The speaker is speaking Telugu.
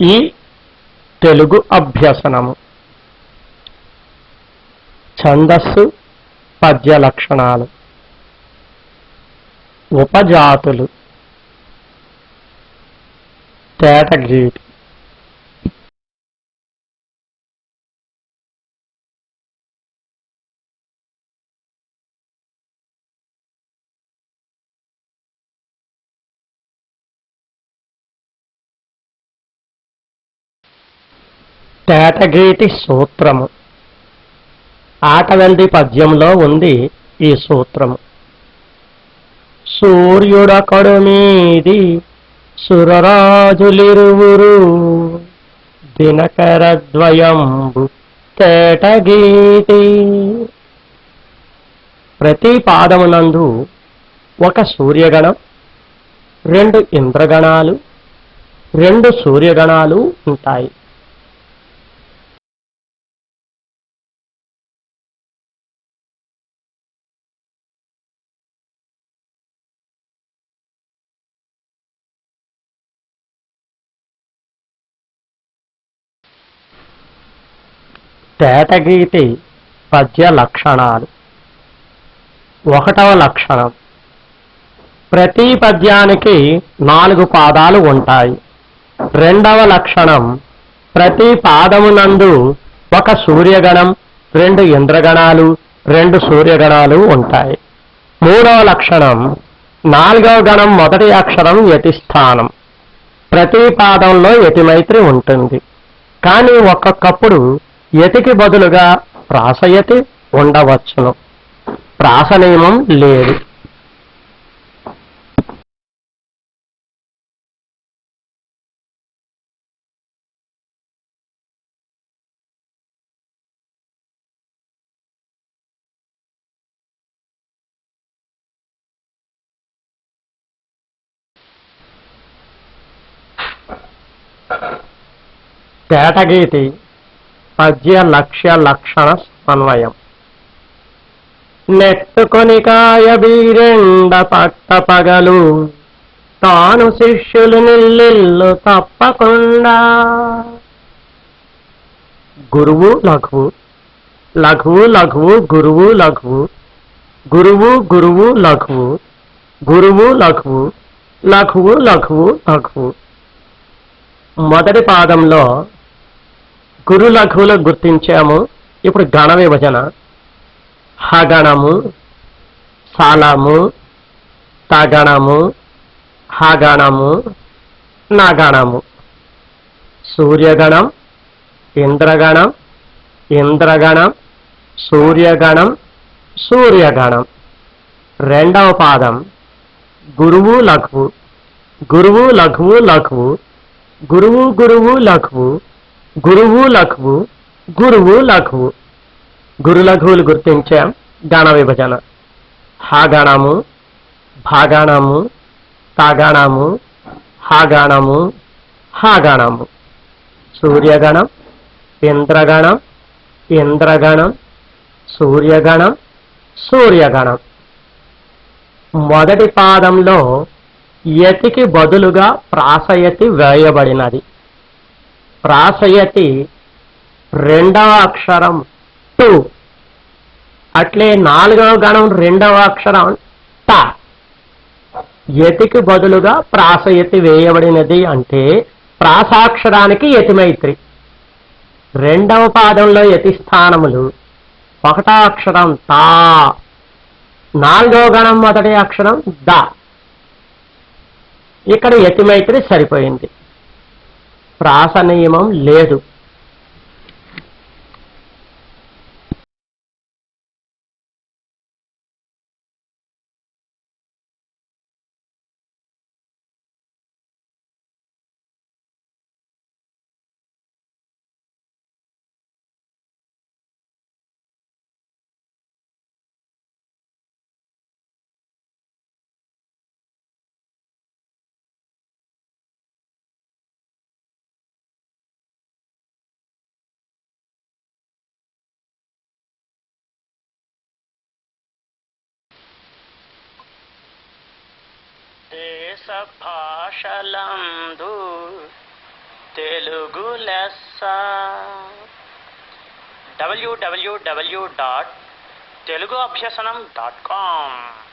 ఈ తెలుగు అభ్యసనము. ఛందస్సు పద్య లక్షణాలు. ఉపజాతులు. తేటగీటి. తేటగీటి సూత్రము. ఆటవెల్ది పద్యంలో ఉంది ఈ సూత్రము. సూర్యుడొకడు మీది సురరాజులిరువురు. దినకరద్వయంబు తేటగీటి. ప్రతి పాదమునందు ఒక సూర్యగణం రెండు ఇంద్రగణాలు రెండు సూర్యగణాలు ఉంటాయి. తేటగీతి పద్య లక్షణాలు ఒకటవ లక్షణం. ప్రతి పద్యానికి నాలుగు పాదాలు ఉంటాయి. రెండవ లక్షణం ప్రతి పాదమునందు ఒక సూర్యగణం రెండు ఇంద్రగణాలు రెండు సూర్యగణాలు ఉంటాయి. మూడవ లక్షణం నాలుగవ గణం మొదటి అక్షరం యతిస్థానం. ప్రతి పాదంలో యతిమైత్రి ఉంటుంది. కానీ ఒక్కొక్కప్పుడు యతికి బదులుగా ప్రాసయతి ఉండవచ్చును. ప్రాస నియమం లేదు. పేటగీతి పద్య లక్ష్య లక్షణ సమన్వయం. నెట్టుకొని కాయ బీరెండ పట్ట పగలు తాను శిష్యులు నిల్లిల్లు తప్పకుండా. గురువు లఘువు లఘువు లఘువు గురువు లఘువు గురువు గురువు లఘువు గురువు లఘువు లఘువు లఘువు లఘువు. మొదటి పాదంలో గురు లఘువులు గుర్తించాము. ఇప్పుడు గణ విభజన హగణము సాలము తగణము హగణము నగణము సూర్యగణం ఇంద్రగణం ఇంద్రగణం సూర్యగణం సూర్యగణం. రెండవ పాదం. గురువు లఘువు. గురువు లఘువు లఘువు. గురువు గురువు లఘువు. గురువు లఘువు గురువు లఘువు. గురు లఘువులు గుర్తించాం గణ విభజన. హాగణము భాగాణము తాగాణము హాగాణము హాగాణము సూర్యగణం ఇంద్రగణం ఇంద్రగణం సూర్యగణం సూర్యగణం మొదటి పాదంలో యతికి బదులుగా ప్రాసయతి వేయబడినది. ప్రాసయతి రెండవ అక్షరం టు. అట్లే నాలుగవ గణం రెండవ అక్షరం ట. యతికి బదులుగా ప్రాసయతి వేయబడినది అంటే ప్రాసాక్షరానికి యతిమైత్రి. రెండవ పాదంలో యతి స్థానములు. ఒకటో అక్షరం తా. నాలుగవ గణం మొదటి అక్షరం ద. ఇక్కడ యతిమైత్రి సరిపోయింది. ప్రాస నియమం లేదు. దేశ భాషలందు తెలుగు లెస్స. డబ్ల్యూడబ్ల్యూడబ్ల్యూ డాట్ తెలుగు అభ్యసనం డాట్ కామ్